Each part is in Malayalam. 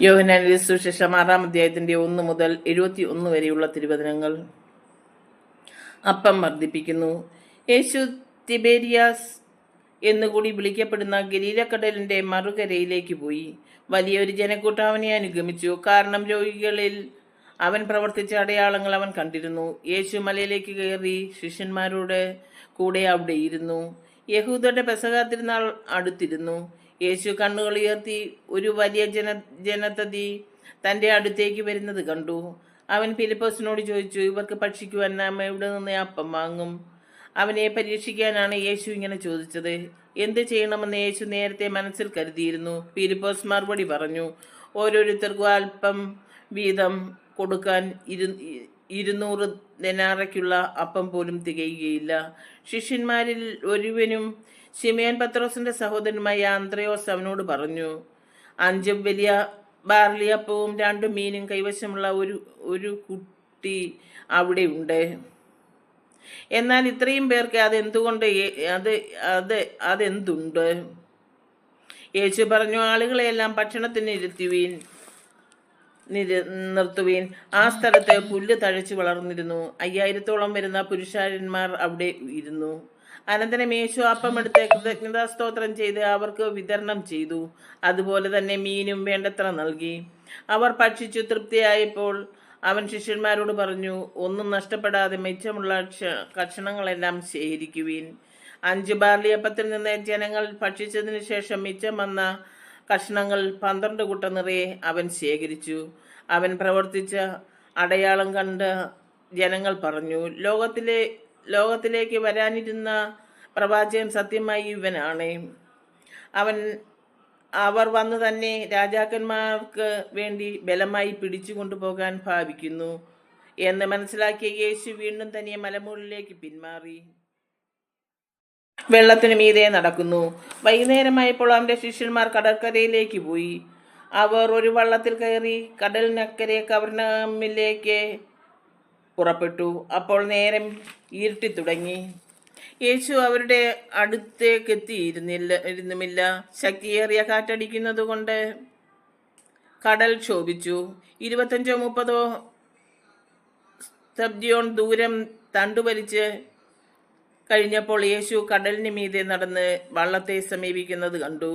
യോഹനാനിലെ സുശേഷം ആറാം അധ്യായത്തിന്റെ ഒന്ന് മുതൽ എഴുപത്തി ഒന്ന് വരെയുള്ള തിരുവചനങ്ങൾ. അപ്പം വർദ്ധിപ്പിക്കുന്നു. യേശു തിബേരിയാസ് എന്നുകൂടി വിളിക്കപ്പെടുന്ന ഗലീലക്കടലിന്റെ മറുകരയിലേക്ക് പോയി. വലിയൊരു ജനക്കൂട്ടം അവനെ അനുഗമിച്ചു. കാരണം രോഗികളിൽ അവൻ പ്രവർത്തിച്ച അടയാളങ്ങൾ അവൻ കണ്ടിരുന്നു. യേശു മലയിലേക്ക് കയറി ശിഷ്യന്മാരോട് കൂടെ അവിടെ ഇരുന്നു. യഹൂദരുടെ പെസകാത്തിരുന്നാൾ അടുത്തിരുന്നു. യേശു കണ്ണുകൾ ഉയർത്തി ഒരു വലിയ ജന ജനതതി തന്റെ അടുത്തേക്ക് വരുന്നത് കണ്ടു. അവൻ ഫിലിപ്പോസിനോട് ചോദിച്ചു ഇവർക്ക് ഭക്ഷിക്കുവാൻ നാം എവിടെ നിന്ന് അപ്പം വാങ്ങും? അവനെ പരീക്ഷിക്കാനാണ് യേശു ഇങ്ങനെ ചോദിച്ചത്. എന്ത് ചെയ്യണമെന്ന് യേശു നേരത്തെ മനസ്സിൽ കരുതിയിരുന്നു. ഫിലിപ്പോസ് മറുപടി പറഞ്ഞു ഓരോരുത്തർക്കും അല്പം വീതം കൊടുക്കാൻ ഇരു ഇരുന്നൂറ് ദനാറയ്ക്കുള്ള അപ്പം പോലും തികയുകയില്ല. ശിഷ്യന്മാരിൽ ഒരുവനും ശിമയോൻ പത്രോസിന്റെ സഹോദരനുമായ ആന്ത്രയോസ് അവനോട് പറഞ്ഞു അഞ്ചും വലിയ ബാർലിയപ്പവും രണ്ടു മീനും കൈവശമുള്ള ഒരു ഒരു കുട്ടി അവിടെ ഉണ്ട്. എന്നാൽ ഇത്രയും പേർക്ക് അതെന്തുകൊണ്ട് അത് അത് അതെന്തുണ്ട്? യേശു പറഞ്ഞു ആളുകളെയെല്ലാം ഭക്ഷണത്തിന് ഇരുത്തുവീൻ നിര- നിർത്തുവീൻ. ആ സ്ഥലത്ത് പുല്ല് തഴച്ചു വളർന്നിരുന്നു. അയ്യായിരത്തോളം വരുന്ന പുരുഷാരന്മാർ അവിടെ ഇരുന്നു. അനന്തരം യേശു അപ്പമെടുത്ത് കൃതജ്ഞതാ സ്തോത്രം ചെയ്ത് അവർക്ക് വിതരണം ചെയ്തു. അതുപോലെ തന്നെ മീനും വേണ്ടത്ര നൽകി. അവർ ഭക്ഷിച്ചു തൃപ്തിയായപ്പോൾ അവൻ ശിഷ്യന്മാരോട് പറഞ്ഞു ഒന്നും നഷ്ടപ്പെടാതെ മിച്ചമുള്ള ക്ഷ- കഷണങ്ങളെല്ലാം ശേഖരിക്കുവീൻ. അഞ്ച് ബാർലിയപ്പത്തിൽ നിന്ന് ജനങ്ങൾ ഭക്ഷിച്ചതിന് ശേഷം മിച്ചം വന്ന കഷ്ണങ്ങൾ പന്ത്രണ്ട് കുട്ട നിറയെ അവൻ ശേഖരിച്ചു. അവൻ പ്രവർത്തിച്ച അടയാളം കണ്ട് ജനങ്ങൾ പറഞ്ഞു ലോകത്തിലെ ലോകത്തിലേക്ക് വരാനിരുന്ന പ്രവാചകൻ സത്യമായി ഇവനാണ്. അവൻ അവർ വന്നു തന്നെ രാജാക്കന്മാർക്ക് വേണ്ടി ബലമായി പിടിച്ചു കൊണ്ടുപോകാൻ ഭാവിക്കുന്നു എന്ന് മനസ്സിലാക്കിയ യേശു വീണ്ടും തന്നെ മലമുകളിലേക്ക് പിന്മാറി. വെള്ളത്തിന് മീതെ നടക്കുന്നു. വൈകുന്നേരമായപ്പോൾ അവന്റെ ശിഷ്യന്മാർ കടൽക്കരയിലേക്ക് പോയി. അവർ ഒരു വള്ളത്തിൽ കയറി കടലിനക്കരെ കവർണമിലേക്ക് പുറപ്പെട്ടു. അപ്പോൾ നേരം ഇരുട്ടി തുടങ്ങി. യേശു അവരുടെ അടുത്തേക്ക് എത്തിയിരുന്നില്ല ഇരുന്നുമില്ല. ശക്തിയേറിയ കാറ്റടിക്കുന്നത് കൊണ്ട് കടൽ ക്ഷോഭിച്ചു. ഇരുപത്തഞ്ചോ മുപ്പതോ സബ്ദിയോൺ ദൂരം തണ്ടുവലിച്ച് കഴിഞ്ഞപ്പോൾ യേശു കടലിന് മീതെ നടന്ന് വള്ളത്തെ സമീപിക്കുന്നത് കണ്ടു.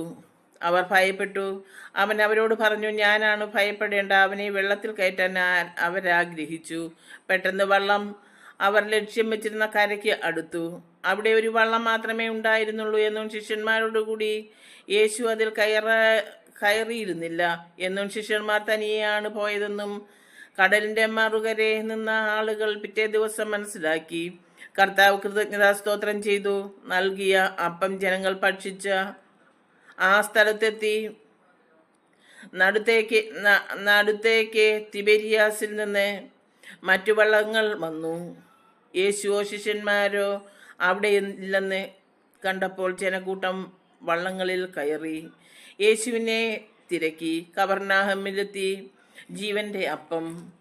അവർ ഭയപ്പെട്ടു. അവൻ അവരോട് പറഞ്ഞു ഞാനാണ് ഭയപ്പെടേണ്ട. അവനെ വെള്ളത്തിൽ കയറ്റാൻ അവരാഗ്രഹിച്ചു. പെട്ടെന്ന് വള്ളം അവർ ലക്ഷ്യം വെച്ചിരുന്ന കരയ്ക്ക് അടുത്തു. അവിടെ ഒരു വള്ളം മാത്രമേ ഉണ്ടായിരുന്നുള്ളൂ എന്നും ശിഷ്യന്മാരോടുകൂടി യേശു അതിൽ കയറ കയറിയിരുന്നില്ല എന്നും ശിഷ്യന്മാർ തനിയെയാണ് പോയതെന്നും കടലിന്റെ മറുകരെ നിന്ന ആളുകൾ പിറ്റേ ദിവസം മനസ്സിലാക്കി. കർത്താവ് കൃതജ്ഞതാ സ്തോത്രം ചെയ്തു. നൽകിയ അപ്പം ജനങ്ങൾ ഭക്ഷിച്ച ആ സ്ഥലത്തെത്തി. നടുത്തേക്ക് നടുത്തേക്ക് തിബരിയാസിൽ നിന്ന് മറ്റു വള്ളങ്ങൾ വന്നു. യേശുവോ ശിഷ്യന്മാരോ അവിടെ ഇല്ലെന്ന് കണ്ടപ്പോൾ ജനക്കൂട്ടം വള്ളങ്ങളിൽ കയറി. യേശുവിനെ തിരക്കി കവർണാഹമ്മിലെത്തി ജീവന്റെ അപ്പം.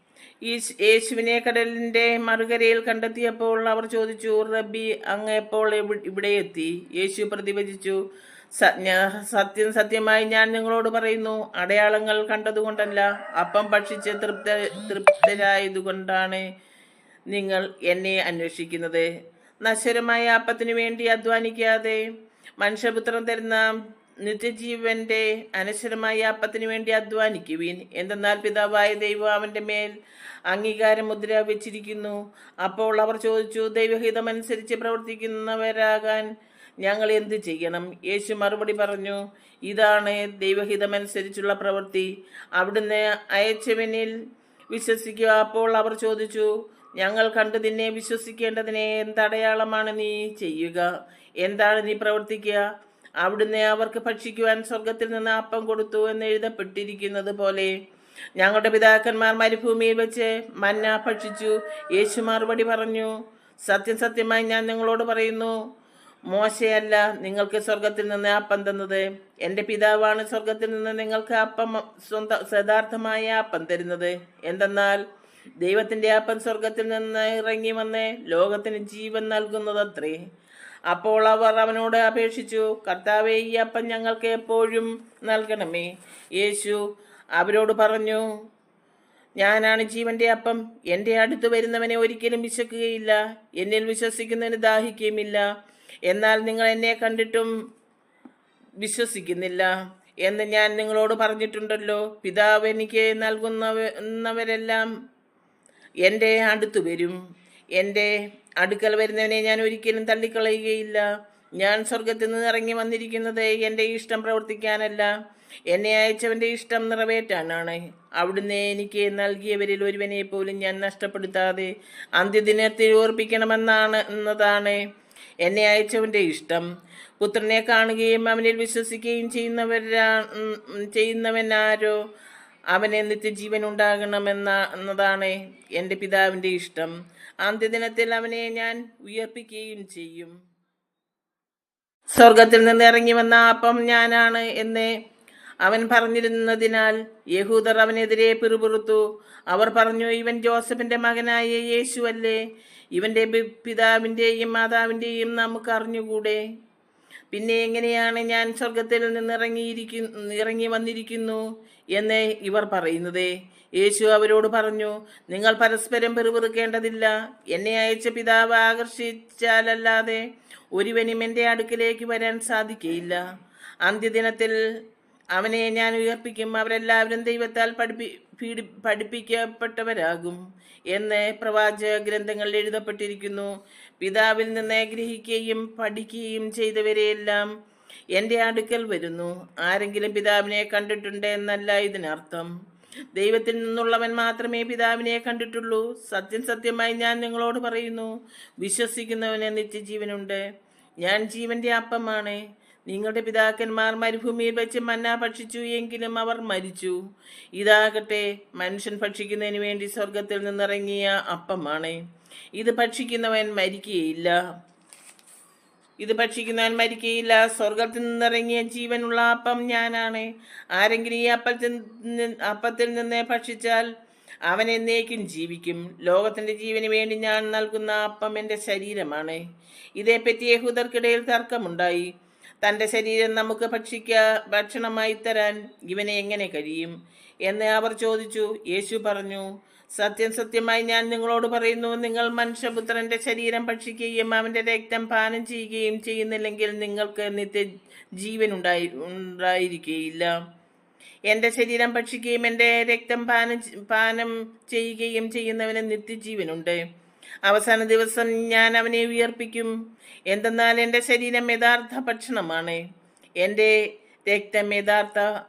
ഈ യേശുവിനെ കടലിന്റെ മറുകരയിൽ കണ്ടെത്തിയപ്പോൾ അവർ ചോദിച്ചു റബ്ബി അങ്ങ് എപ്പോൾ ഇവിടെ എത്തി? യേശു പ്രതിവചിച്ചു "സ- ഞാ- സത്യം സത്യമായി ഞാൻ നിങ്ങളോട് പറയുന്നു. അടയാളങ്ങൾ കണ്ടതുകൊണ്ടല്ല അപ്പം ഭക്ഷിച്ച് തൃപ്ത തൃപ്തരായതുകൊണ്ടാണ് നിങ്ങൾ എന്നെ അന്വേഷിക്കുന്നത്. നശ്വരമായ അപ്പത്തിനു വേണ്ടി അധ്വാനിക്കാതെ മനുഷ്യപുത്രൻ തരുന്ന നിത്യജീവന്റെ അനശ്വരമായ അപ്പത്തിനു വേണ്ടി അധ്വാനിക്കുവിൻ. എന്തെന്നാൽ പിതാവായ ദൈവം അവന്റെ മേൽ അംഗീകാരം മുദ്ര വെച്ചിരിക്കുന്നു. അപ്പോൾ അവർ ചോദിച്ചു ദൈവഹിതമനുസരിച്ച് പ്രവർത്തിക്കുന്നവരാകാൻ ഞങ്ങൾ എന്ത് ചെയ്യണം? യേശു മറുപടി പറഞ്ഞു ഇതാണ് ദൈവഹിതമനുസരിച്ചുള്ള പ്രവൃത്തി. അവിടുന്ന് അയച്ചവനിൽ വിശ്വസിക്കുക. അപ്പോൾ അവർ ചോദിച്ചു ഞങ്ങൾ കണ്ടു നിന്നെ വിശ്വസിക്കേണ്ടതിനെ എന്തടയാളമാണ് നീ ചെയ്യുക? എന്താണ് നീ പ്രവർത്തിക്കുക? അവിടുന്ന് അവർക്ക് ഭക്ഷിക്കുവാൻ സ്വർഗത്തിൽ നിന്ന് അപ്പം കൊടുത്തു എന്ന് എഴുതപ്പെട്ടിരിക്കുന്നത് പോലെ. ഞങ്ങളുടെ പിതാക്കന്മാർ മരുഭൂമിയിൽ വെച്ച് മന്ന ഭക്ഷിച്ചു. യേശു മറുപടി പറഞ്ഞു സത്യം സത്യമായി ഞാൻ നിങ്ങളോട് പറയുന്നു മോശയല്ല നിങ്ങൾക്ക് സ്വർഗത്തിൽ നിന്ന് അപ്പം തന്നത്. എന്റെ പിതാവാണ് സ്വർഗത്തിൽ നിന്ന് നിങ്ങൾക്ക് അപ്പം സ്വന്തം യഥാർത്ഥമായ അപ്പം തരുന്നത്. എന്തെന്നാൽ ദൈവത്തിന്റെ അപ്പം സ്വർഗത്തിൽ നിന്ന് ഇറങ്ങി വന്ന് ലോകത്തിന് ജീവൻ നൽകുന്നതത്രേ. അപ്പോൾ അവർ അവനോട് അപേക്ഷിച്ചു കർത്താവെ ഈ അപ്പം ഞങ്ങൾക്ക് എപ്പോഴും നൽകണമേ. യേശു അവരോട് പറഞ്ഞു ഞാനാണ് ജീവന്റെ അപ്പം. എന്റെ അടുത്ത് വരുന്നവനെ ഒരിക്കലും വിശക്കുകയില്ല. എന്നിൽ വിശ്വസിക്കുന്നതിന് ദാഹിക്കുകയുമില്ല. എന്നാൽ നിങ്ങൾ എന്നെ കണ്ടിട്ടും വിശ്വസിക്കുന്നില്ല എന്ന് ഞാൻ നിങ്ങളോട് പറഞ്ഞിട്ടുണ്ടല്ലോ. പിതാവ് എനിക്ക് നൽകുന്നവരെല്ലാം എന്റെ അടുത്ത് വരും. എന്റെ അടുക്കൽ വരുന്നവനെ ഞാൻ ഒരിക്കലും തള്ളിക്കളയുകയില്ല. ഞാൻ സ്വർഗത്തിൽ നിന്ന് ഇറങ്ങി വന്നിരിക്കുന്നത് എന്റെ ഇഷ്ടം പ്രവർത്തിക്കാനല്ല. എന്നെ അയച്ചവന്റെ ഇഷ്ടം നിറവേറ്റാനാണ്. അവിടുന്ന് എനിക്ക് നൽകിയവരിൽ ഒരുവനെ പോലും ഞാൻ നഷ്ടപ്പെടുത്താതെ അന്ത്യദിനത്തിൽ ഓർപ്പിക്കണമെന്നാണ് എന്നതാണ് എന്നെ അയച്ചവന്റെ ഇഷ്ടം. പുത്രനെ കാണുകയും അവനിൽ വിശ്വസിക്കുകയും ചെയ്യുന്നവരാ ചെയ്യുന്നവനാരോ? അവനെ നിത്യജീവൻ ഉണ്ടാകണമെന്ന എന്നതാണ് എന്റെ പിതാവിന്റെ ഇഷ്ടം. അന്ത്യദിനത്തിൽ അവനെ ഞാൻ ഉയർപ്പിക്കുകയും ചെയ്യും. സ്വർഗത്തിൽ നിന്ന് ഇറങ്ങി വന്ന അപ്പം ഞാനാണ് എന്ന് അവൻ പറഞ്ഞിരുന്നതിനാൽ യഹൂദർ അവനെതിരെ പിറുപിറുത്തു. അവർ പറഞ്ഞു ഇവൻ ജോസഫിന്റെ മകനായ യേശു അല്ലേ പിതാവിന്റെയും മാതാവിന്റെയും നമുക്ക് അറിഞ്ഞുകൂടെ പിന്നെ എങ്ങനെയാണ് ഞാൻ സ്വർഗത്തിൽ നിന്ന് ഇറങ്ങിയിരിക്കുന്നു ഇറങ്ങി വന്നിരിക്കുന്നു എന്ന് ഇവർ പറയുന്നത്? യേശു അവരോട് പറഞ്ഞു നിങ്ങൾ പരസ്പരം പെറുപെറുക്കേണ്ടതില്ല. എന്നെ അയച്ച പിതാവ് ആകർഷിച്ചാലല്ലാതെ ഒരുവനും എന്റെ അടുക്കിലേക്ക് വരാൻ സാധിക്കയില്ല. അന്ത്യദിനത്തിൽ അവനെ ഞാൻ ഉയർപ്പിക്കും. അവരെല്ലാവരും ദൈവത്താൽ പഠിപ്പി പഠിപ്പിക്കപ്പെട്ടവരാകും എന്ന് പ്രവാചക ഗ്രന്ഥങ്ങളിൽ എഴുതപ്പെട്ടിരിക്കുന്നു. പിതാവിൽ നിന്ന് ഗ്രഹിക്കുകയും പഠിക്കുകയും ചെയ്തവരെയെല്ലാം എന്റെ അടുക്കൽ വരുന്നു. ആരെങ്കിലും പിതാവിനെ കണ്ടിട്ടുണ്ട് എന്നല്ല ഇതിനർത്ഥം. ദൈവത്തിൽ നിന്നുള്ളവൻ മാത്രമേ പിതാവിനെ കണ്ടിട്ടുള്ളൂ. സത്യം സത്യമായി ഞാൻ നിങ്ങളോട് പറയുന്നു. വിശ്വസിക്കുന്നവന് നിത്യജീവനുണ്ട്. ഞാൻ ജീവന്റെ അപ്പമാണ്. നിങ്ങളുടെ പിതാക്കന്മാർ മരുഭൂമിയിൽ വെച്ച് മന്ന ഭക്ഷിച്ചു എങ്കിലും അവർ മരിച്ചു. ഇതാകട്ടെ മനുഷ്യൻ ഭക്ഷിക്കുന്നതിന് വേണ്ടി സ്വർഗത്തിൽ നിന്നിറങ്ങിയ അപ്പമാണ്. ഇത് ഭക്ഷിക്കുന്നവൻ മരിക്കുകയില്ല. ഇത് ഭക്ഷിക്കുന്നവൻ മരിക്കുകയില്ല. സ്വർഗത്തിൽ നിന്നിറങ്ങിയ ജീവനുള്ള അപ്പം ഞാനാണ്. ആരെങ്കിലും ഈ അപ്പത്തിൽ അപ്പത്തിൽ നിന്ന് ഭക്ഷിച്ചാൽ അവൻ എന്നേക്കും ജീവിക്കും. ലോകത്തിന്റെ ജീവന് വേണ്ടി ഞാൻ നൽകുന്ന അപ്പം എന്റെ ശരീരമാണ്. ഇതേപ്പറ്റി യഹൂദർക്കിടയിൽ തർക്കമുണ്ടായി. തന്റെ ശരീരം നമുക്ക് ഭക്ഷിക്ക ഭക്ഷണമായി തരാൻ ഇവനെ എങ്ങനെ കഴിയും? എന്ന് അവർ ചോദിച്ചു. യേശു പറഞ്ഞു സത്യം സത്യമായി ഞാൻ നിങ്ങളോട് പറയുന്നു നിങ്ങൾ മനുഷ്യപുത്രന്റെ ശരീരം ഭക്ഷിക്കുകയും അവന്റെ രക്തം പാനം ചെയ്യുകയും ചെയ്യുന്നില്ലെങ്കിൽ നിങ്ങൾക്ക് നിത്യ ജീവൻ ഉണ്ടായി ഉണ്ടായിരിക്കുകയില്ല എന്റെ ശരീരം ഭക്ഷിക്കുകയും എന്റെ രക്തം പാനം പാനം ചെയ്യുകയും ചെയ്യുന്നവന് നിത്യജീവനുണ്ട്. അവസാന ദിവസം ഞാൻ അവനെ ഉയർപ്പിക്കും. എന്തെന്നാൽ എന്റെ ശരീരം യഥാർത്ഥ ഭക്ഷണമാണ്. എന്റെ രക്തം യഥാർത്ഥ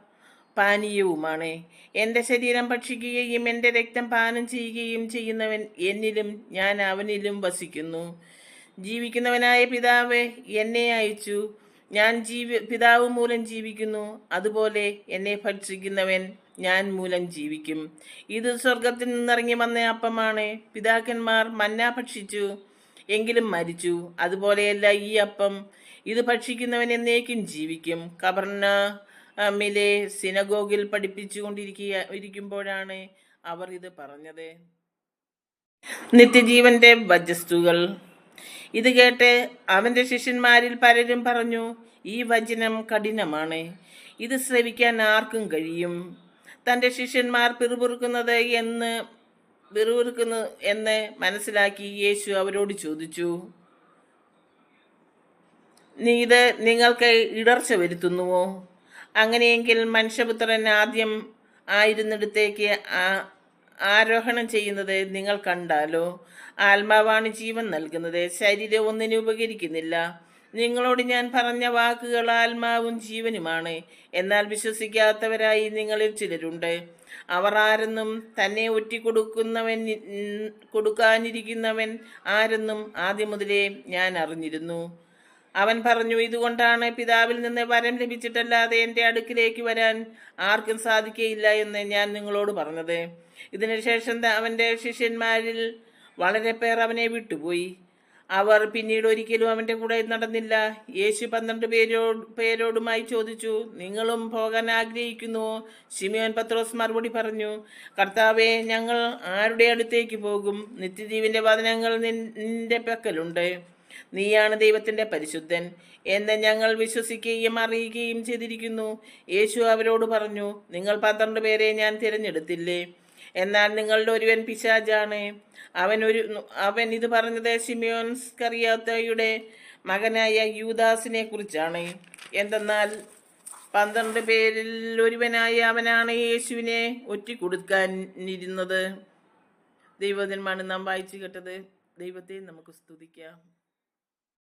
പാനീയവുമാണ്. എന്റെ ശരീരം ഭക്ഷിക്കുകയും എന്റെ രക്തം പാനം ചെയ്യുകയും ചെയ്യുന്നവൻ എന്നിലും ഞാൻ അവനിലും വസിക്കുന്നു. ജീവിക്കുന്നവനായ പിതാവ് എന്നെ അയച്ചു. ഞാൻ ജീവി പിതാവ് മൂലം ജീവിക്കുന്നു. അതുപോലെ എന്നെ ഭക്ഷിക്കുന്നവൻ ഞാൻ മൂലം ജീവിക്കും. ഇത് സ്വർഗത്തിൽ നിന്നിറങ്ങി വന്ന അപ്പമാണ്. പിതാക്കന്മാർ മന്ന ഭക്ഷിച്ചു എങ്കിലും മരിച്ചു. അതുപോലെയല്ല ഈ അപ്പം. ഇത് ഭക്ഷിക്കുന്നവൻ എന്നേക്കും ജീവിക്കും. കബർണ മിലെ സിനഗോഗിൽ പഠിപ്പിച്ചുകൊണ്ടിരിക്കുക ഇരിക്കുമ്പോഴാണ് അവർ ഇത് പറഞ്ഞത്. നിത്യജീവന്റെ വജസ്തുകൾ ഇത് കേട്ട് അവന്റെ ശിഷ്യന്മാരിൽ പലരും പറഞ്ഞു ഈ വചനം കഠിനമാണ്. ഇത് ശ്രവിക്കാൻ ആർക്കും കഴിയും. തന്റെ ശിഷ്യന്മാർ പിറുപിറുക്കുന്നത് എന്ന് പിറുപിറുക്കുന്നു എന്ന് മനസ്സിലാക്കി യേശു അവരോട് ചോദിച്ചു. നീ ഇത് നിങ്ങൾക്ക് ഇടർച്ച വരുത്തുന്നുവോ? അങ്ങനെയെങ്കിൽ മനുഷ്യപുത്രൻ ആദ്യം ആയിരുന്നിടത്തേക്ക് ആ- ആരോഹണം ചെയ്യുന്നത് നിങ്ങൾ കണ്ടാലോ? ആത്മാവാണ് ജീവൻ നൽകുന്നത്. ശരീരം ഒന്നിനെ ഉപകരിക്കുന്നില്ല. നിങ്ങളോട് ഞാൻ പറഞ്ഞ വാക്കുകൾ ആത്മാവും ജീവനുമാണ്. എന്നാൽ വിശ്വസിക്കാത്തവരായി നിങ്ങളിൽ ചിലരുണ്ട്. അവർ ആരെന്നും തന്നെ ഒറ്റിക്കൊടുക്കുന്നവൻ കൊടുക്കാനിരിക്കുന്നവൻ ആരെന്നും ആദ്യം മുതലേ ഞാൻ അറിഞ്ഞിരുന്നു. അവൻ പറഞ്ഞു ഇതുകൊണ്ടാണ് പിതാവിൽ നിന്ന് വരം ലഭിച്ചിട്ടല്ലാതെ എന്റെ അടുക്കിലേക്ക് വരാൻ ആർക്കും സാധിക്കയില്ല എന്ന് ഞാൻ നിങ്ങളോട് പറഞ്ഞത്. ഇതിനുശേഷം അവന്റെ ശിഷ്യന്മാരിൽ വളരെ പേർ അവനെ വിട്ടുപോയി. അവർ പിന്നീട് ഒരിക്കലും അവന്റെ കൂടെ നടന്നില്ല. യേശു പന്ത്രണ്ട് പേരോട് പേരോടുമായി ചോദിച്ചു നിങ്ങളും പോകാൻ ആഗ്രഹിക്കുന്നുവോ ശിമിയോൻ പത്രോസ് മറുപടി പറഞ്ഞു കർത്താവെ ഞങ്ങൾ ആരുടെ അടുത്തേക്ക് പോകും? നിത്യജീവിന്റെ വചനങ്ങൾ നിൻ- നിന്റെ പക്കലുണ്ട്. നീയാണ് ദൈവത്തിന്റെ പരിശുദ്ധൻ എന്ന് ഞങ്ങൾ വിശ്വസിക്കുകയും അറിയുകയും ചെയ്തിരിക്കുന്നു. യേശു അവരോട് പറഞ്ഞു നിങ്ങൾ പന്ത്രണ്ട് പേരെ ഞാൻ തിരഞ്ഞെടുത്തില്ലേ? എന്നാൽ നിങ്ങളുടെ ഒരുവൻ പിശാജാണ്. അവൻ ഒരു അവൻ ഇത് പറഞ്ഞത് ഷിമിയോൻസ് കറിയാത്തയുടെ മകനായ യൂദാസിനെ കുറിച്ചാണ്. എന്തെന്നാൽ പന്ത്രണ്ട് പേരിൽ ഒരുവനായ അവനാണ് യേശുവിനെ ഒറ്റിക്കൊടുക്കാൻ ഇരുന്നത് ദൈവജന്മാണ് നാം വായിച്ചു കേട്ടത്. ദൈവത്തെ നമുക്ക് സ്തുതിക്കാം.